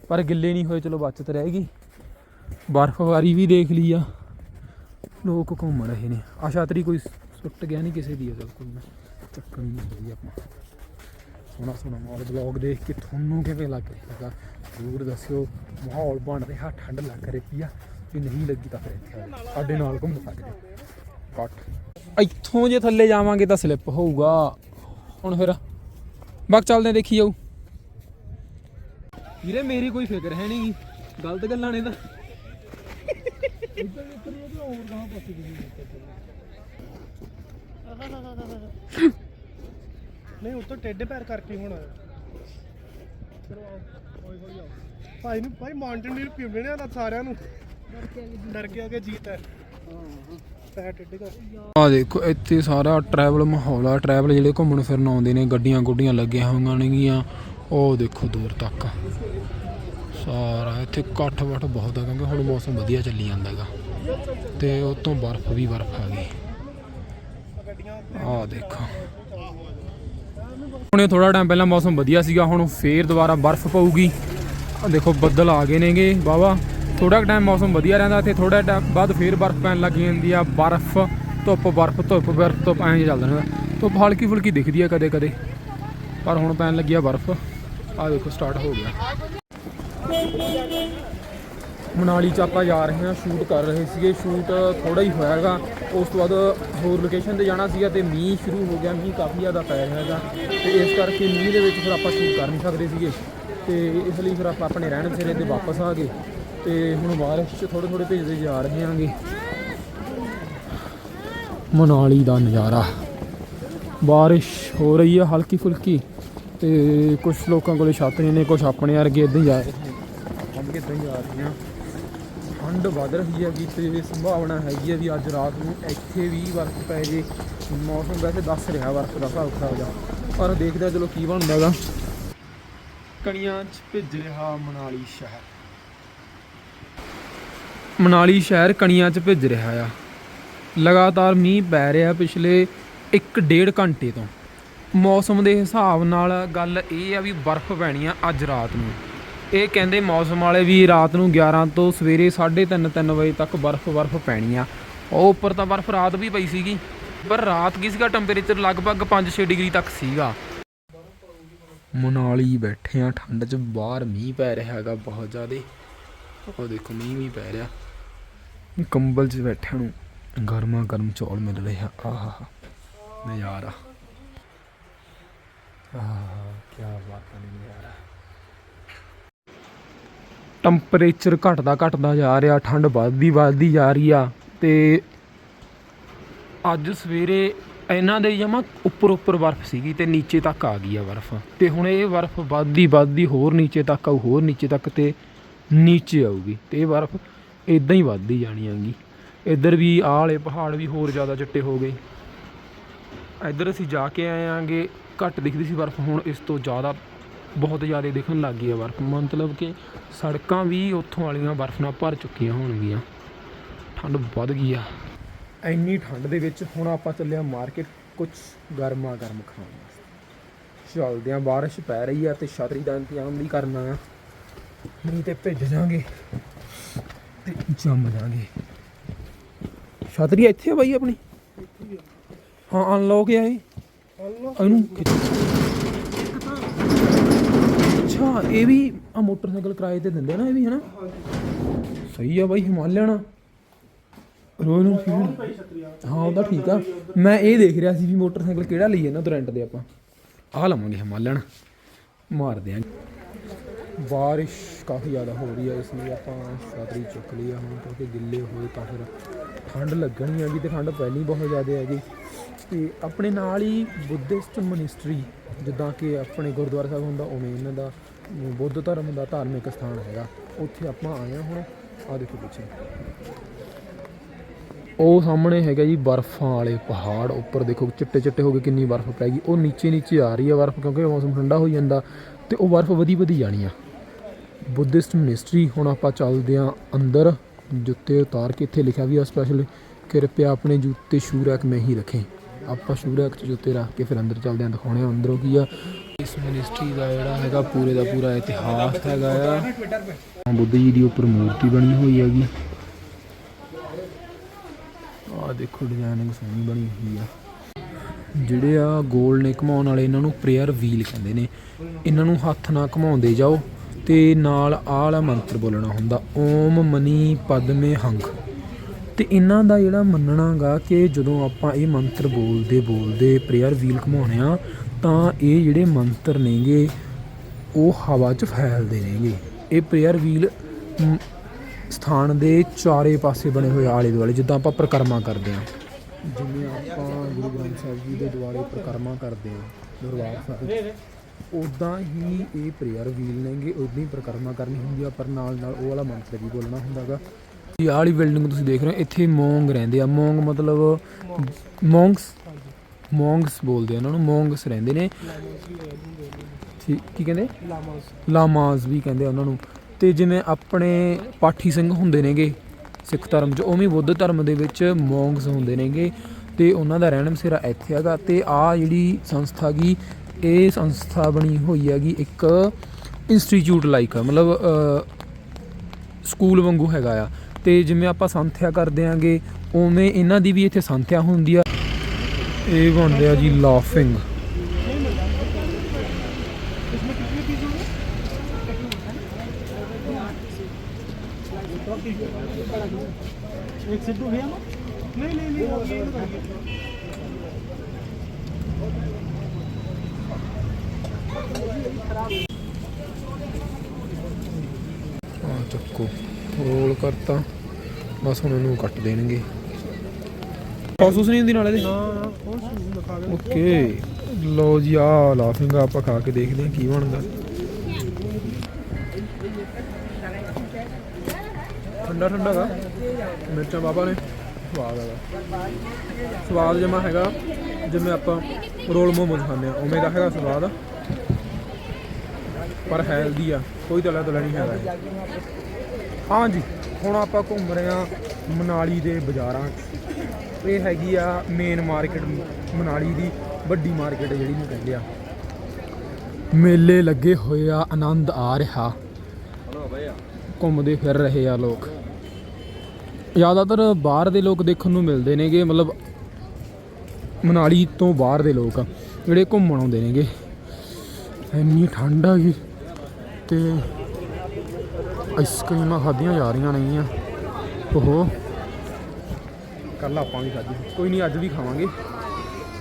Speaker 1: ਪਰ ਗਿੱਲੇ ਨਹੀਂ ਹੋਏ, ਚਲੋ ਬਚਤ ਗਈ। ਬਰਫ਼ਬਾਰੀ ਵੀ ਦੇਖ ਲਈ ਆ। ਲੋਕ ਘੁੰਮ ਰਹੇ ਨੇ। ਆ ਛਾਤਰੀ ਕੋਈ ਸੁੱਟ ਗਿਆ ਨਹੀਂ ਕਿਸੇ ਦੀ ਅਸਲ ਕੋਈ। ਚੱਕਰ ਚੱਕਣੀ ਨਹੀਂ ਹੋਈ ਆਪਾਂ। ਸੋਹਣਾ ਸੋਹਣਾ ਮਾਹੌਲ ਵਲੌਗ ਦੇਖ ਕੇ ਤੁਹਾਨੂੰ ਕਿਵੇਂ ਲੱਗ ਰਿਹਾ ਹੈਗਾ? ਜ਼ਰੂਰ ਦੱਸਿਓ। ਮਾਹੌਲ ਬਣ ਰਿਹਾ, ਠੰਡ ਲੱਗ ਰਹੀ ਆ। ਜੇ ਨਹੀਂ ਲੱਗੀ ਤਾਂ ਫਿਰ ਇੱਥੇ ਸਾਡੇ ਨਾਲ ਘੁੰਮ ਸਕਦੇ ਹੋ। ਕੱਟ। ਇੱਥੋਂ ਜੇ ਥੱਲੇ ਜਾਵਾਂਗੇ ਤਾਂ ਸਲਿੱਪ ਹੋਊਗਾ। ਹੁਣ ਫਿਰ, ਬਾਕ ਚੱਲਦੇ ਦੇਖੀ ਜਾਊ। ਵੀਰੇ, ਮੇਰੀ ਕੋਈ ਫਿਕਰ ਹੈ ਨਹੀਂਗੀ ਗਲਤ ਗੱਲਾਂ ਨੇ ਤਾਂ।
Speaker 2: ਨਹੀਂ ਉੱਤੋਂ ਟੇਢੇ ਪੈਰ ਕਰਕੇ ਹੋਣਾ। ਚਲੋ ਆਓ। ਹੌਲੀ ਹੌਲੀ ਆਓ। ਭਾਈ ਨੂੰ ਭਾਈ ਮਾਊਂਟਨ ਡਿਊ ਪੀਉਂਦੇ ਨੇ ਸਾਰਿਆਂ ਨੂੰ। ਡਰ ਕੇ ਆ ਕੇ ਜੀਤ ਹੈ। ਪੈਰ ਟੇਢੇ
Speaker 1: ਆ ਦੇਖੋ, ਇੱਥੇ ਸਾਰਾ ਟਰੈਵਲ ਮਾਹੌਲ ਆ। ਟਰੈਵਲ ਜਿਹੜੇ ਘੁੰਮਣ ਫਿਰਨ ਆਉਂਦੇ ਨੇ, ਗੱਡੀਆਂ ਗੁੱਡੀਆਂ ਲੱਗੀਆਂ ਹੋਈਆਂ ਨੇਗੀਆਂ। ਉਹ ਦੇਖੋ ਦੂਰ ਤੱਕ। ਸਾਰਾ ਇੱਥੇ ਇਕੱਠ ਵੱਠ ਬਹੁਤ ਆ, ਕਿਉਂਕਿ ਹੁਣ ਮੌਸਮ ਵਧੀਆ ਚੱਲੀ ਜਾਂਦਾ ਹੈਗਾ। ਤੇ ਉਹ ਤੋਂ ਬਰਫ਼ ਵੀ ਬਰਫ਼ ਆ ਗਈ। ਆ ਦੇਖੋ। ਹੁਣੇ ਥੋੜਾ ਟਾਈਮ ਪਹਿਲਾਂ ਮੌਸਮ ਵਧੀਆ ਸੀਗਾ, ਹੁਣ ਫੇਰ ਦੁਬਾਰਾ ਬਰਫ਼ ਪਊਗੀ। ਆ ਦੇਖੋ, ਬੱਦਲ ਆ ਗਏ ਨੇਗੇ, ਵਾਹਵਾ। ਥੋੜਾ ਟਾਈਮ ਮੌਸਮ ਵਧੀਆ ਰਹਿੰਦਾ, ਤੇ ਥੋੜਾ ਟਾਈਮ ਬਾਅਦ ਫੇਰ ਬਰਫ਼ ਪੈਣ ਲੱਗ ਜਾਂਦੀ ਆ, ਬਰਫ਼, ਧੁੱਪ ਬਰਫ਼ ਧੁੱਪ ਬਰਫ਼ ਧੁੱਪ ਐਂ ਚੱਲਦਾ ਰਹਿੰਦਾ। ਧੁੱਪ ਹਲਕੀ ਫੁਲਕੀ ਦਿਖਦੀ ਆ ਕਦੇ ਕਦੇ ਪਰ ਹੁਣ ਪੈਣ ਲੱਗੀ ਆ ਬਰਫ਼। ਆ ਦੇਖੋ ਸਟਾਰਟ ਹੋ ਗਿਆ। ਮਨਾਲੀ ਚ ਆਪਾਂ ਜਾ ਰਹੇ ਹਾਂ ਸ਼ੂਟ ਕਰ ਰਹੇ ਸੀਗੇ। ਸ਼ੂਟ ਥੋੜਾ ਹੀ ਹੋਇਆ ਹੈਗਾ। ਉਸ ਤੋਂ ਬਾਅਦ ਹੋਰ ਲੋਕੇਸ਼ਨ ਤੇ ਜਾਣਾ ਸੀਗਾ ਤੇ ਮੀਂਹ ਸ਼ੁਰੂ ਹੋ ਗਿਆ। ਮੀਂਹ ਕਾਫੀ ਜ਼ਿਆਦਾ ਪੈ ਰਿਹਾ ਹੈਗਾ। ਤੇ ਇਸ ਕਰਕੇ ਮੀਂਹ ਦੇ ਵਿੱਚ ਫਿਰ ਆਪਾਂ ਸ਼ੂਟ ਕਰ ਨਹੀਂ ਸਕਦੇ ਸੀਗੇ। ਤੇ ਇਸ ਲਈ ਫਿਰ ਆਪਾਂ ਆਪਣੇ ਰਹਿਣ ਬਸੇਰੇ ਤੇ ਵਾਪਸ ਆ ਗਏ। ਤੇ ਹੁਣ ਬਾਰਿਸ਼ ਚ ਥੋੜੇ ਥੋੜੇ ਭੇਜਦੇ ਜਾ ਰਹੇ ਹਾਂਗੇ। ਮਨਾਲੀ ਦਾ ਨਜ਼ਾਰਾ। ਬਾਰਿਸ਼ ਹੋ ਰਹੀ ਹੈ ਹਲਕੀ ਫੁਲਕੀ ਤੇ ਕੁਝ ਲੋਕਾਂ ਕੋਲੇ ਛਾਤਰੀਆਂ ਨੇ ਕੁਝ ਆਪਣੇ ਵਰਗੇ ਇਦਾਂ ਹੀ ਜਾ ਰਹੇ ਨੇ। ਆਪਾਂ ਇਦਾਂ ਹੀ ਜਾ ਰਹੇ ਹਾਂ। ਠੰਡ ਵੱਧ ਰਹੀ ਹੈਗੀ ਤੇ ਸੰਭਾਵਨਾ ਹੈਗੀ ਹੈ ਵੀ ਅੱਜ ਰਾਤ ਨੂੰ ਇੱਥੇ ਵੀ ਬਰਫ਼ ਪੈ ਜੇ। ਮੌਸਮ ਵੈਸੇ ਦੱਸ ਰਿਹਾ ਬਰਫ਼ ਦਾ ਹਿਸਾਬ ਕਿਤਾਬ ਜਾ। ਪਰ ਦੇਖਦੇ ਹਾਂ ਚਲੋ ਕੀ ਬਣਦਾ ਹੈਗਾ। ਕਣੀਆਂ 'ਚ ਭਿੱਜ ਰਿਹਾ ਮਨਾਲੀ ਸ਼ਹਿਰ। ਮਨਾਲੀ ਸ਼ਹਿਰ ਕਣੀਆਂ 'ਚ ਭਿੱਜ ਰਿਹਾ ਆ। ਲਗਾਤਾਰ ਮੀਂਹ ਪੈ ਰਿਹਾ ਪਿਛਲੇ 1.5 ਘੰਟੇ ਤੋਂ। ਮੌਸਮ ਦੇ ਹਿਸਾਬ ਨਾਲ ਗੱਲ ਇਹ ਆ ਵੀ ਬਰਫ਼ ਪੈਣੀ ਆ ਅੱਜ ਰਾਤ ਨੂੰ। ਇਹ ਕਹਿੰਦੇ ਮੌਸਮ ਵਾਲੇ ਵੀ ਰਾਤ ਨੂੰ 11 ਤੋਂ ਸਵੇਰੇ 3:30 3 ਵਜੇ ਤੱਕ ਬਰਫ਼ ਬਰਫ਼ ਪੈਣੀ ਆ। ਉਹ ਉੱਪਰ ਤਾਂ ਬਰਫ਼ ਰਾਤ ਵੀ ਪਈ ਸੀਗੀ, ਪਰ ਰਾਤ ਕੀ ਸੀਗਾ? ਟੈਂਪਰੇਚਰ ਲਗਭਗ 5-6 ਡਿਗਰੀ ਤੱਕ ਸੀਗਾ। ਮਨਾਲੀ ਬੈਠੇ ਆ, ਠੰਡ 'ਚ ਬਾਹਰ ਮੀਂਹ ਪੈ ਰਿਹਾ ਹੈਗਾ ਬਹੁਤ ਜ਼ਿਆਦਾ। ਉਹ ਦੇਖੋ, ਮੀਂਹ ਵੀ ਪੈ ਰਿਹਾ। ਕੰਬਲ 'ਚ ਬੈਠਿਆਂ ਨੂੰ। ਗਰਮਾ ਗਰਮ ਚੌਲ ਮਿਲ ਰਹੇ ਆ। ਆਹਾ ਨਜ਼ਾਰਾ। ਆਹ ਕੀ ਬਾਤ ਹੈ, ਨਜ਼ਾਰਾ। ਟੈਂਪਰੇਚਰ ਘਟਦਾ ਘਟਦਾ ਜਾ ਰਿਹਾ, ਠੰਡ ਵੱਧਦੀ ਵੱਧਦੀ ਜਾ ਰਹੀ ਆ। ਤੇ ਅੱਜ ਸਵੇਰੇ ਇਹਨਾਂ ਦੇ ਜਮਾ ਉੱਪਰ ਉੱਪਰ ਬਰਫ਼ ਸੀਗੀ ਤੇ ਨੀਚੇ ਤੱਕ ਆ ਗਈ ਆ ਬਰਫ਼। ਤੇ ਹੁਣ ਇਹ ਬਰਫ਼ ਵੱਧਦੀ ਵੱਧਦੀ ਹੋਰ ਨੀਚੇ ਤੱਕ ਆਊ, ਹੋਰ ਨੀਚੇ ਤੱਕ ਤੇ ਨੀਚੇ ਆਊਗੀ। ਤੇ ਇਹ ਬਰਫ਼ ਇਦਾਂ ਹੀ ਵੱਧਦੀ ਜਾਣੀ ਹੈਗੀ। ਇੱਧਰ ਵੀ ਆਹ ਵਾਲੇ ਪਹਾੜ ਵੀ ਹੋਰ ਜ਼ਿਆਦਾ ਚਿੱਟੇ ਹੋ ਗਏ। ਇੱਧਰ ਅਸੀਂ ਜਾ ਕੇ ਆਏ ਆਂਗੇ ਘੱਟ ਦਿਖਦੀ ਸੀ ਬਰਫ਼, ਹੁਣ ਇਸ ਤੋਂ ਜ਼ਿਆਦਾ ਬਹੁਤ ਜ਼ਿਆਦਾ ਦਿਖਣ ਲੱਗ ਗਈ ਹੈ ਬਰਫ਼। ਮਤਲਬ ਕਿ ਸੜਕਾਂ ਵੀ ਉੱਥੋਂ ਵਾਲੀਆਂ ਬਰਫ਼ ਨਾਲ ਭਰ ਚੁੱਕੀਆਂ ਹੋਣਗੀਆਂ। ਠੰਡ ਵੱਧ ਗਈ ਆ। ਇੰਨੀ ਠੰਡ ਦੇ ਵਿੱਚ ਹੁਣ ਆਪਾਂ ਚੱਲਿਆ ਆ ਮਾਰਕੀਟ ਕੁਝ ਗਰਮਾ ਗਰਮ ਖਾਣ ਵਾਸਤੇ। ਚੱਲਦੇ ਆ ਬਾਰਿਸ਼ ਪੈ ਰਹੀ ਆ ਤੇ ਛਤਰੀ ਦਾ ਇੰਤਜ਼ਾਮ ਵੀ ਕਰਨਾ ਆ। ਨਹੀਂ ਤੇ ਭਿੱਜ ਜਾਾਂਗੇ। ਤੇ ਜੰਮ ਜਾਾਂਗੇ। ਛਤਰੀ ਇੱਥੇ ਆ ਬਾਈ ਆਪਣੀ? ਹਾਂ ਅਨਲੌਕ ਆ ਇਹ। ਇਹਨੂੰ ਅੱਛਾ ਇਹ ਵੀ ਆ ਮੋਟਰਸਾਈਕਲ ਕਿਰਾਏ ਤੇ ਦਿੰਦੇ ਆ ਨਾ ਇਹ ਵੀ ਹਨਾ? ਸਹੀ ਆ ਬਾਈ ਹਿਮਾਲਿਆਣਾ। ਰੋਜ਼ ਨੂੰ ਫੀਡ ਹਾਂ ਉਹਦਾ ਠੀਕ ਆ। ਮੈਂ ਇਹ ਦੇਖ ਰਿਹਾ ਸੀ ਵੀ ਮੋਟਰਸਾਈਕਲ ਕਿਹੜਾ ਲਈਏ ਇਹਨਾਂ ਤੋਂ ਰੈਂਟ ਦੇ ਆਪਾਂ। ਆਹ ਲਵਾਂਗੇ ਹਿਮਾਲਿਆਣਾ। ਮਾਰਦੇ ਆਂ। ਬਾਰਿਸ਼ ਕਾਫੀ ਜ਼ਿਆਦਾ ਹੋ ਰਹੀ ਹੈ, ਇਸ ਲਈ ਆਪਾਂ ਛਤਰੀ ਚੁੱਕ ਲਈ ਆ ਹੁਣ ਕਿਉਂਕਿ ਗਿੱਲੇ ਹੋਏ ਤਾਂ ਫਿਰ ਠੰਡ ਲੱਗਣੀ ਹੈਗੀ ਤੇ ਠੰਡ ਪਹਿਲੀ ਬਹੁਤ ਜ਼ਿਆਦਾ ਹੈਗੀ। ਤੇ ਆਪਣੇ ਨਾਲ ਹੀ ਬੁੱਧਿਸਟ ਮਨਿਸਟਰੀ, ਜਿੱਦਾਂ ਕਿ ਆਪਣੇ ਗੁਰਦੁਆਰਾ ਸਾਹਿਬ ਹੁੰਦਾ, ਉਵੇਂ ਇਹਨਾਂ ਦਾ ਬੁੱਧ ਧਰਮ ਦਾ ਧਾਰਮਿਕ ਸਥਾਨ ਹੈਗਾ। ਉੱਥੇ ਆਪਾਂ ਆਏ ਹਾਂ ਹੁਣ ਆ ਦੇਖੋ ਪਿੱਛੇ। ਉਹ ਸਾਹਮਣੇ ਹੈਗਾ ਜੀ ਬਰਫਾਂ ਵਾਲੇ ਪਹਾੜ, ਉੱਪਰ ਦੇਖੋ ਚਿੱਟੇ ਚਿੱਟੇ ਹੋ ਕੇ ਕਿੰਨੀ ਬਰਫ਼ ਪੈ ਗਈ। ਉਹ ਨੀਚੇ ਨੀਚੇ ਆ ਰਹੀ ਹੈ ਬਰਫ਼ ਕਿਉਂਕਿ ਮੌਸਮ ਠੰਡਾ ਹੋ ਜਾਂਦਾ ਤੇ ਉਹ ਬਰਫ਼ ਵਧੀ ਵਧੀ ਜਾਣੀ ਆ। ਬੁੱਧਿਸਟ ਮਿਨਿਸਟਰੀ ਹੁਣ ਆਪਾਂ ਚੱਲਦੇ ਆ ਅੰਦਰ, ਜੁੱਤੇ ਉਤਾਰ ਕੇ ਇੱਥੇ ਲਿਖਿਆ ਵੀ ਆ ਸਪੈਸ਼ਲ ਕਿਰਪਿਆ ਆਪਣੇ ਜੁੱਤੇ ਸ਼ੂ ਰੈਕ ਮੈਂ ਹੀ ਰੱਖੇ। ਆਪਾਂ ਸ਼ੂ ਰੈਕ 'ਚ ਜੁੱਤੇ ਰੱਖ ਕੇ ਫਿਰ ਅੰਦਰ ਚੱਲਦੇ ਆ ਦਿਖਾਉਣੇ ਆ ਅੰਦਰੋਂ ਕੀ ਆ। ਇਸ ਮਿਨਿਸਟਰੀ ਦਾ ਜਿਹੜਾ ਹੈਗਾ, ਪੂਰੇ ਦਾ ਪੂਰਾ ਇਤਿਹਾਸ ਹੈਗਾ ਆ। ਬੁੱਧ ਜੀ ਦੀ ਉੱਪਰ ਮੂਰਤੀ ਬਣੀ ਹੋਈ ਹੈਗੀ। ਆ ਦੇਖੋ ਡਿਜ਼ਾਈਨਿੰਗ ਸੋਹਣੀ ਬਣੀ ਹੋਈ ਆ। ਜਿਹੜੇ ਆ ਗੋਲ ਨੇ ਘਮਾਉਣ ਵਾਲੇ, ਇਹਨਾਂ ਨੂੰ ਪ੍ਰੇਅਰ ਵੀਲ ਕਹਿੰਦੇ ਨੇ। ਇਹਨਾਂ ਨੂੰ ਹੱਥ ਨਾਲ ਘਮਾਉਂਦੇ ਜਾਓ। ਤੇ ਨਾਲ ਆਹ ਵਾਲਾ ਮੰਤਰ ਬੋਲਣਾ ਹੁੰਦਾ, ਓਮ ਮਨੀ ਪਦਮੇ ਹੰਗ ਤੇ ਇਹਨਾਂ ਦਾ ਜਿਹੜਾ ਮੰਨਣਾਗਾ ਕਿ ਜਦੋਂ ਆਪਾਂ ਇਹ ਮੰਤਰ ਬੋਲਦੇ ਬੋਲਦੇ ਪ੍ਰੇਅਰ ਵੀਲ ਘਮਾਉਣੇ ਆ ਤਾਂ ਇਹ ਜਿਹੜੇ ਮੰਤਰ ਨੇਗੇ, ਉਹ ਹਵਾ 'ਚ ਫੈਲਦੇ ਨੇਗੇ। ਇਹ ਪ੍ਰੇਅਰ ਵੀਲ ਸਥਾਨ ਦੇ ਚਾਰੇ ਪਾਸੇ ਬਣੇ ਹੋਏ ਆਲੇ ਦੁਆਲੇ, ਜਿੱਦਾਂ ਆਪਾਂ ਪ੍ਰਕਰਮਾ ਕਰਦੇ ਆ ਜਿਵੇਂ ਆਪਾਂ ਗੁਰੂ ਗ੍ਰੰਥ ਸਾਹਿਬ ਜੀ ਦੇ ਦੁਆਲੇ ਪ੍ਰਕਰਮਾ ਕਰਦੇ ਆ ਦਰਬਾਰ ਸਾਹਿਬ ਉਦਾਂ ਹੀ ਇਹ ਪ੍ਰੇਅਰ ਵੀਲ ਨੇਗੇ ਉਦਾਂ ਹੀ ਪ੍ਰਕਰਮਾ ਕਰਨੀ ਹੁੰਦੀ ਆ, ਪਰ ਨਾਲ ਨਾਲ ਉਹ ਵਾਲਾ ਮੰਤਰ ਵੀ ਬੋਲਣਾ ਹੁੰਦਾਗਾ। ਇਹ ਆਹ ਬਿਲਡਿੰਗ ਤੁਸੀਂ ਦੇਖ ਰਹੇ ਹੋ, ਇੱਥੇ ਮੋਂਗ ਰਹਿੰਦੇ ਆ। ਮੋਂਗ ਮਤਲਬ ਮੋਂਗਸ ਮੋਂਗਸ ਬੋਲਦੇ ਆ ਉਹਨਾਂ ਨੂੰ, ਮੋਂਗਸ ਰਹਿੰਦੇ ਨੇ। ਠੀਕ, ਕੀ ਕਹਿੰਦੇ? ਲਾਮਾਸ ਵੀ ਕਹਿੰਦੇ ਆ ਉਹਨਾਂ ਨੂੰ। ਤੇ ਜਿਵੇਂ ਆਪਣੇ ਪਾਠੀ ਸਿੰਘ ਹੁੰਦੇ ਨੇਗੇ, ਸਿੱਖ ਧਰਮ 'ਚ, ਉਵੇਂ ਬੁੱਧ ਧਰਮ ਦੇ ਵਿੱਚ ਮੌਂਗਸ ਹੁੰਦੇ ਨੇਗੇ। ਤੇ ਉਹਨਾਂ ਦਾ ਰਹਿਣ ਬਸੇਰਾ ਇੱਥੇ ਹੈਗਾ। ਤੇ ਆ ਜਿਹੜੀ ਸੰਸਥਾ ਗੀ ਇਹ ਸੰਸਥਾ ਬਣੀ ਹੋਈ ਹੈਗੀ ਇੱਕ ਇੰਸਟੀਚਿਊਟ ਲਾਈਕ ਮਤਲਬ ਅ, ਸਕੂਲ ਵਾਂਗੂ ਹੈਗਾ ਆ ਤੇ ਜਿਵੇਂ ਆਪਾਂ ਸੰਥਿਆ ਕਰਦੇ ਆਂਗੇ ਉਵੇਂ ਇਹਨਾਂ ਦੀ ਵੀ ਇੱਥੇ ਸੰਥਿਆ ਹੁੰਦੀ ਆ ਇਹ ਬਣਦੇ ਆ ਜੀ ਲਾਫਿੰਗ
Speaker 2: एक सिद्धू भैया ना नहीं नहीं नहीं आप ये बताइए
Speaker 1: ਆ ਚੱਕੋ ਰੋਲ ਕਰਤਾ। ਬਸ ਹੁਣ ਇਹਨੂੰ ਕੱਟ ਦੇਣਗੇ। ਸੌਸੂਸ ਨਹੀਂ ਹੁੰਦੀ ਨਾਲ ਇਹਦੇ? ਓਕੇ। ਲਓ ਜੀ ਆ ਲਾਫਿੰਗ ਆਪਾਂ ਖਾ ਕੇ ਦੇਖਦੇ ਹਾਂ ਕੀ ਬਣਦਾ। ਠੰਡਾ ਠੰਡਾ ਦਾ ਮਿਰਚਾਂ ਬਾਬਾ ਨੇ। ਸਵਾਦ ਹੈਗਾ ਸਵਾਦ ਜਮਾ ਹੈਗਾ। ਜਿਵੇਂ ਆਪਾਂ ਰੋਲ ਮੋਮੋਸ ਖਾਂਦੇ ਆ ਉਵੇਂ ਦਾ ਹੈਗਾ ਸਵਾਦ। ਪਰ ਹੈਲਦੀ ਆ, ਕੋਈ ਤਲਾ ਤਲਾ ਨਹੀਂ ਹੈਗਾ। ਇਹ। ਹਾਂਜੀ, ਹੁਣ ਆਪਾਂ ਘੁੰਮ ਰਹੇ ਆ ਮਨਾਲੀ ਦੇ ਬਾਜ਼ਾਰਾਂ 'ਚ। ਇਹ ਹੈਗੀ ਆ ਮੇਨ ਮਾਰਕੀਟ ਮਨਾਲੀ ਦੀ ਵੱਡੀ ਮਾਰਕੀਟ ਜਿਹੜੀ ਨੂੰ ਕਹਿੰਦੇ ਆ। ਮੇਲੇ ਲੱਗੇ ਹੋਏ ਆ, ਆਨੰਦ ਆ ਰਿਹਾ। ਘੁੰਮਦੇ ਫਿਰ ਰਹੇ ਆ ਲੋਕ। ਜ਼ਿਆਦਾਤਰ ਬਾਹਰ ਦੇ ਲੋਕ ਦੇਖਣ ਨੂੰ ਮਿਲਦੇ ਨੇਗੇ, ਮਤਲਬ ਮਨਾਲੀ ਤੋਂ ਬਾਹਰ ਦੇ ਲੋਕ ਜਿਹੜੇ ਘੁੰਮਣ ਆਉਂਦੇ ਨੇਗੇ। ਇੰਨੀ ਠੰਡ ਆ ਗਈ ਤੇ ਆਈਸਕ੍ਰੀਮਾਂ ਖਾਧੀਆਂ ਜਾ ਰਹੀਆਂ ਨੇਗੀਆਂ ਓਹੋ। ਕੱਲ ਆਪਾਂ ਵੀ ਖਾਧੀ ਕੋਈ ਨਹੀਂ, ਅੱਜ ਵੀ ਖਾਵਾਂਗੇ।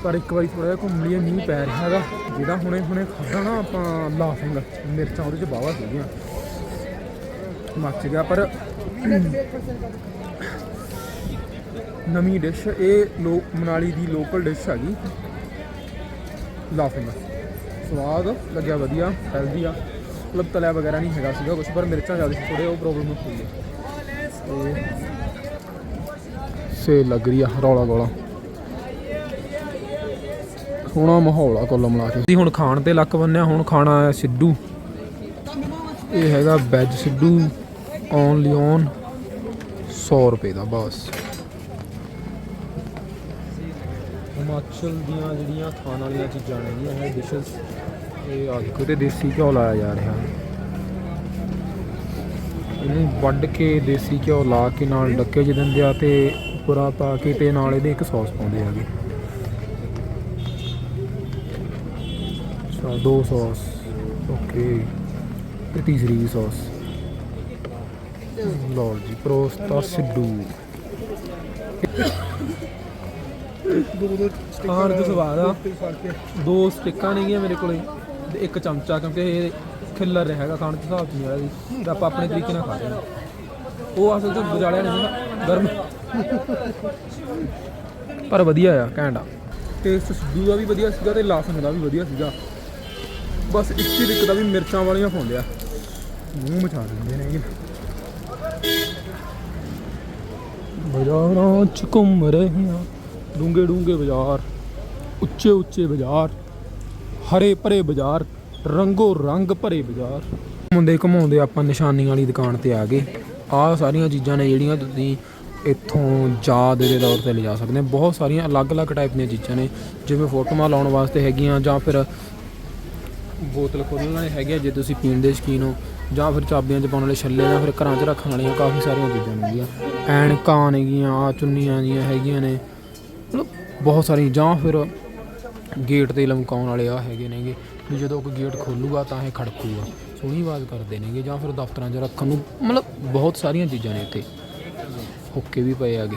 Speaker 1: ਪਰ ਇੱਕ ਵਾਰੀ ਥੋੜਾ ਜਿਹਾ ਘੁੰਮ ਲਈਏ, ਮੀਂਹ ਪੈ ਰਿਹਾ ਹੈਗਾ। ਜਿਹੜਾ ਹੁਣੇ ਹੁਣੇ ਖਾਧਾ ਨਾ ਆਪਾਂ ਲਾਫਿੰਗ ਮਿਰਚਾਂ ਉਹਦੇ ਚ ਬਾਵਾ ਸੀਗੀਆਂ। ਮੱਚ ਗਿਆ, ਪਰ ਨਵੀਂ ਡਿਸ਼ ਇਹ ਲੋ, ਮਨਾਲੀ ਦੀ ਲੋਕਲ ਡਿਸ਼ ਹੈਗੀ। ਲਾਫਿੰਗ ਸਵਾਦ, ਲੱਗਿਆ ਵਧੀਆ ਹੈਲਦੀ ਆ। ਮਤਲਬ ਤਲਿਆ ਵਗੈਰਾ ਨਹੀਂ ਹੈਗਾ ਸੀਗਾ ਕੁਝ ਪਰ ਮਿਰਚਾਂ ਜ਼ਿਆਦਾ ਸੀ ਥੋੜੇ ਉਹ ਪ੍ਰੋਬਲਮ ਹੋਈ ਹੈ। ਸੇ ਲੱਗ ਰਹੀ ਆ, ਰੌਲਾ ਗੋਲਾ। ਸੋਹਣਾ ਮਾਹੌਲ ਆ ਕੁੱਲ ਮਿਲਾ ਕੇ। ਅਸੀਂ ਹੁਣ ਖਾਣ ਤੇ ਲੱਕ ਬੰਨਿਆ ਹੁਣ ਖਾਣਾ ਆਇਆ ਸਿੱਧੂ। ਇਹ ਹੈਗਾ ਵੈਜ ਸਿੱਧੂ ਓਨਲੀ ਔਨ 100 ਰੁਪਏ ਦਾ ਬਸ। ਹਿਮਾਚਲ ਦੀਆਂ ਜਿਹੜੀਆਂ ਖਾਣ ਵਾਲੀਆਂ ਚੀਜ਼ਾਂ ਨੇਗੀਆਂ ਇਹ ਡਿਸ਼ਸ ਇਹ ਆ ਦੇਖੋ ਤੇ ਦੇਸੀ ਘਿਓ ਲਾਇਆ ਜਾ ਰਿਹਾ। ਇਹਨੂੰ ਵੱਢ ਕੇ ਦੇਸੀ ਘਿਓ ਲਾ ਕੇ ਨਾਲ ਡੱਕੇ ਚ ਦਿੰਦੇ ਆ ਤੇ ਪੁਰਾ ਪਾ ਕੇ ਤੇ ਨਾਲ ਇਹਦੇ ਇੱਕ ਸੌਸ ਪਾਉਂਦੇ ਆਗੇ ਅੱਛਾ ਦੋ ਸੌਸ ਓਕੇ। ਤੇ ਤੀਸਰੀ ਸੌਸ। ਲਓ ਜੀ ਪ੍ਰੋਸਤਾ ਸਿੱਧੂ।
Speaker 2: ਦੋ ਦੋ
Speaker 1: ਖਾਣ ਚ ਸਵਾਦ ਆ।
Speaker 2: ਤੇ ਫੜ ਕੇ।
Speaker 1: ਦੋ ਸਟਿੱਕਾਂ ਨੇਗੀਆਂ ਮੇਰੇ ਕੋਲੇ। ਤੇ ਇੱਕ ਚਮਚਾ ਕਿਉਂਕਿ ਇਹ ਖਿੱਲਰ ਰਿਹਾ ਹੈਗਾ ਖਾਣ ਦੇ ਹਿਸਾਬ ਚ ਨਹੀਂ ਆ ਰਹੀ ਤੇ ਆਪਾਂ ਆਪਣੇ ਤਰੀਕੇ ਨਾਲ ਖਾ ਰਹੇ ਹਾਂ। ਉਹ ਅਸਲ ਚ ਬਜਾਲਿਆ ਨਹੀਂ ਹੁੰਦਾ ਗਰਮ ਪਰ ਵਧੀਆ ਆ, ਘੈਂਟ ਆ। ਟੇਸਟ ਸਿੱਧੂ ਦਾ ਵੀ ਵਧੀਆ ਸੀਗਾ ਤੇ ਲਾਸਨ ਦਾ ਵੀ ਵਧੀਆ ਸੀਗਾ। ਬਸ ਇੱਕ ਹੀ ਦਿੱਕਤ ਆ ਵੀ ਮਿਰਚਾਂ ਵਾਲੀਆਂ ਪਾਉਂਦੇ ਆ। ਮੂੰਹ ਮਚਾ ਦਿੰਦੇ ਨੇ ਇਹ ਬਾਜ਼ਾਰਾਂ ਚ ਘੁੰਮ ਰਹੇ ਹਾਂ ਡੂੰਗੇ ਡੂੰਗੇ ਬਾਜ਼ਾਰ ਉੱਚੇ ਉੱਚੇ ਬਾਜ਼ਾਰ। ਹਰੇ ਭਰੇ ਬਾਜ਼ਾਰ, ਰੰਗੋ ਰੰਗ ਭਰੇ ਬਾਜ਼ਾਰ। ਘੁੰਮਦੇ ਘਮਾਉਂਦੇ ਆਪਾਂ ਨਿਸ਼ਾਨੀ ਵਾਲੀ ਦੁਕਾਨ ਤੇ ਆ ਗਏ। ਆਹ ਸਾਰੀਆਂ ਚੀਜ਼ਾਂ ਨੇ ਜਿਹੜੀਆਂ ਤੁਸੀਂ ਇੱਥੋਂ ਯਾਦ ਦੇ ਤੌਰ ਤੇ ਲਿਜਾ ਸਕਦੇ ਹੋ ਬਹੁਤ ਸਾਰੀਆਂ ਅਲੱਗ-ਅਲੱਗ ਟਾਈਪ ਦੀਆਂ ਚੀਜ਼ਾਂ ਨੇ। ਜਿਵੇਂ ਫੋਟੋਆਂ ਲਾਉਣ ਵਾਸਤੇ ਹੈਗੀਆਂ ਜਾਂ ਫਿਰ ਬੋਤਲ ਖੋਲ੍ਹਣ ਵਾਲੇ ਹੈਗੇ ਆ, ਜੇ ਤੁਸੀਂ ਪੀਣ ਦੇ ਸ਼ੌਕੀਨ ਹੋ। ਜਾਂ ਫਿਰ ਚਾਬੀਆਂ 'ਚ ਪਾਉਣ ਵਾਲੇ ਛੱਲੇ ਜਾਂ ਫਿਰ ਘਰਾਂ 'ਚ ਰੱਖਣ ਵਾਲੀਆਂ ਕਾਫੀ ਸਾਰੀਆਂ ਚੀਜ਼ਾਂ ਨੇਗੀਆਂ ਐਨਕਾਂ ਨੇਗੀਆਂ ਆ ਚੁੰਨੀਆਂ ਜੀਆਂ ਹੈਗੀਆਂ ਨੇ। ਮਤਲਬ ਬਹੁਤ ਸਾਰੀ ਜਾਂ ਫਿਰ ਗੇਟ ਤੇ ਲਮਕਾਉਣ ਵਾਲੇ ਆ ਹੈਗੇ ਨੇਗੇ। ਵੀ ਜਦੋਂ ਕੋਈ ਗੇਟ ਖੋਲੂਗਾ ਤਾਂ ਇਹ ਖੜਕੂਗਾ। ਸੋਹਣੀ ਆਵਾਜ਼ ਕਰਦੇ ਨੇਗੇ ਜਾਂ ਫਿਰ ਦਫ਼ਤਰਾਂ 'ਚ ਰੱਖਣ ਨੂੰ, ਮਤਲਬ ਬਹੁਤ ਸਾਰੀਆਂ ਚੀਜ਼ਾਂ ਨੇ ਇੱਥੇ। ਹੁੱਕੇ ਵੀ ਪਏ ਆਗੇ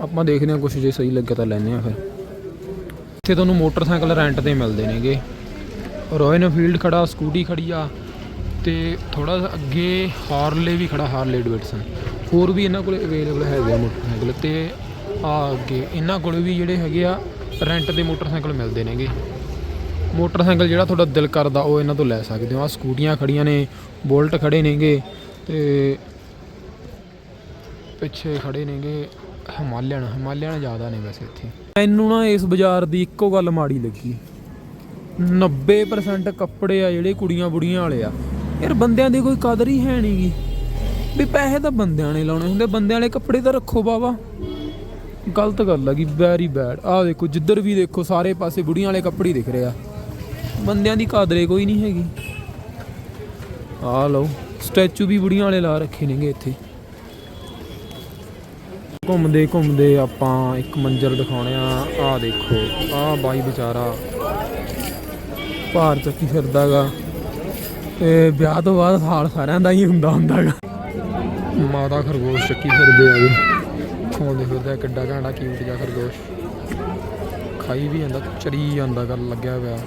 Speaker 1: ਆਪਾਂ ਦੇਖਦੇ ਹਾਂ ਕੁਛ ਜੇ ਸਹੀ ਲੱਗਿਆ ਤਾਂ ਲੈਂਦੇ ਆ ਫਿਰ। ਇੱਥੇ ਤੁਹਾਨੂੰ ਮੋਟਰਸਾਈਕਲ ਰੈਂਟ ਤੇ ਮਿਲਦੇ ਨੇਗੇ। ਰੋਇਨ ਇਨਫੀਲਡ ਖੜਾ, ਸਕੂਟੀ ਖੜੀ ਆ ਤੇ ਥੋੜਾ ਅੱਗੇ ਹਾਰਲੇ ਵੀ ਖੜਾ, ਹਾਰਲੇ ਡੇਵਿਡਸਨ। ਹੋਰ ਵੀ ਇਹਨਾਂ ਕੋਲੇ ਅਵੇਲੇਬਲ ਹੈਗੇ ਆ ਮੋਟਰਸਾਈਕਲ ਤੇ। ਆ ਅੱਗੇ ਇਹਨਾਂ ਕੋਲੇ ਵੀ ਜਿਹੜੇ ਹੈਗੇ ਆ ਰੈਂਟ ਦੇ ਮੋਟਰਸਾਈਕਲ ਮਿਲਦੇ ਨੇਗੇ। ਮੋਟਰਸਾਈਕਲ ਜਿਹੜਾ ਤੁਹਾਡਾ ਦਿਲ ਕਰਦਾ ਉਹ ਇਹਨਾਂ ਤੋਂ ਲੈ ਸਕਦੇ ਹੋ। ਆ ਸਕੂਟੀਆਂ ਖੜੀਆਂ ਨੇ, ਬੋਲਟ ਖੜੇ ਨੇਗੇ ਤੇ ਪਿੱਛੇ ਖੜੇ ਨੇਗੇ ਹਿਮਾਲਿਆਨ। ਹਿਮਾਲਿਆਨ ਜ਼ਿਆਦਾ ਨੇ ਵੈਸੇ ਇੱਥੇ। ਮੈਨੂੰ ਨਾ ਇਸ ਬਾਜ਼ਾਰ ਦੀ ਇੱਕੋ ਗੱਲ ਮਾੜੀ ਲੱਗੀ। 90% ਕੱਪੜੇ ਆ ਜਿਹੜੇ ਕੁੜੀਆਂ ਬੁੜੀਆਂ ਵਾਲੇ ਆ। ਯਾਰ ਬੰਦਿਆਂ ਦੀ ਕੋਈ ਕਦਰ ਹੀ ਹੈ ਨਹੀਂਗੀ ਵੀ ਪੈਸੇ ਤਾਂ ਬੰਦਿਆਂ ਨੇ ਲਾਉਣੇ ਹੁੰਦੇ। ਬੰਦਿਆਂ ਵਾਲੇ ਕੱਪੜੇ ਤਾਂ ਰੱਖੋ ਬਾਵਾ। ਗਲਤ ਗੱਲ ਹੈਗੀ ਵੈਰੀ ਬੈਡ ਆਹ ਦੇਖੋ, ਜਿੱਧਰ ਵੀ ਦੇਖੋ, ਸਾਰੇ ਪਾਸੇ ਬੁੜੀਆਂ ਵਾਲੇ ਕੱਪੜੇ ਦਿਖ ਰਹੇ ਆ। ਬੰਦਿਆਂ ਦੀ ਕਦਰੇ ਕੋਈ ਨਹੀਂ ਹੈਗੀ। ਆ ਲਓ, ਸਟੈਚੂ ਵੀ ਬੁੜੀਆਂ ਵਾਲੇ ਲਾ ਰੱਖੇ ਨੇਗੇ ਇੱਥੇ। ਘੁੰਮਦੇ ਘੁੰਮਦੇ ਆਪਾਂ ਇੱਕ ਮੰਜ਼ਰ ਦਿਖਾਉਣੇ ਆ। ਆਹ ਦੇਖੋ ਆ ਬਾਈ ਵਿਚਾਰਾ ਭਾਰ ਚੱਕੀ ਫਿਰਦਾਗਾ ਤੇ ਵਿਆਹ ਤੋਂ ਬਾਅਦ ਹਾਲ ਸਾਰਿਆਂ ਦਾ ਹੀ ਹੁੰਦਾ ਹੁੰਦਾਗਾ ਮਾਤਾ ਖਰਗੋਸ਼ ਚੱਕੀ ਫਿਰਦੇ ਆਗੇ ਖੋਲਦੇ ਫਿਰਦੇ ਆ, ਕਿੱਡਾ ਘਾਂਡਾ ਕੀਮਤ ਜਿਹਾ ਖਰਗੋਸ਼। ਖਾਈ ਵੀ ਜਾਂਦਾ ਚਰੀ ਜਾਂਦਾ ਗੱਲ ਲੱਗਿਆ ਪਿਆ।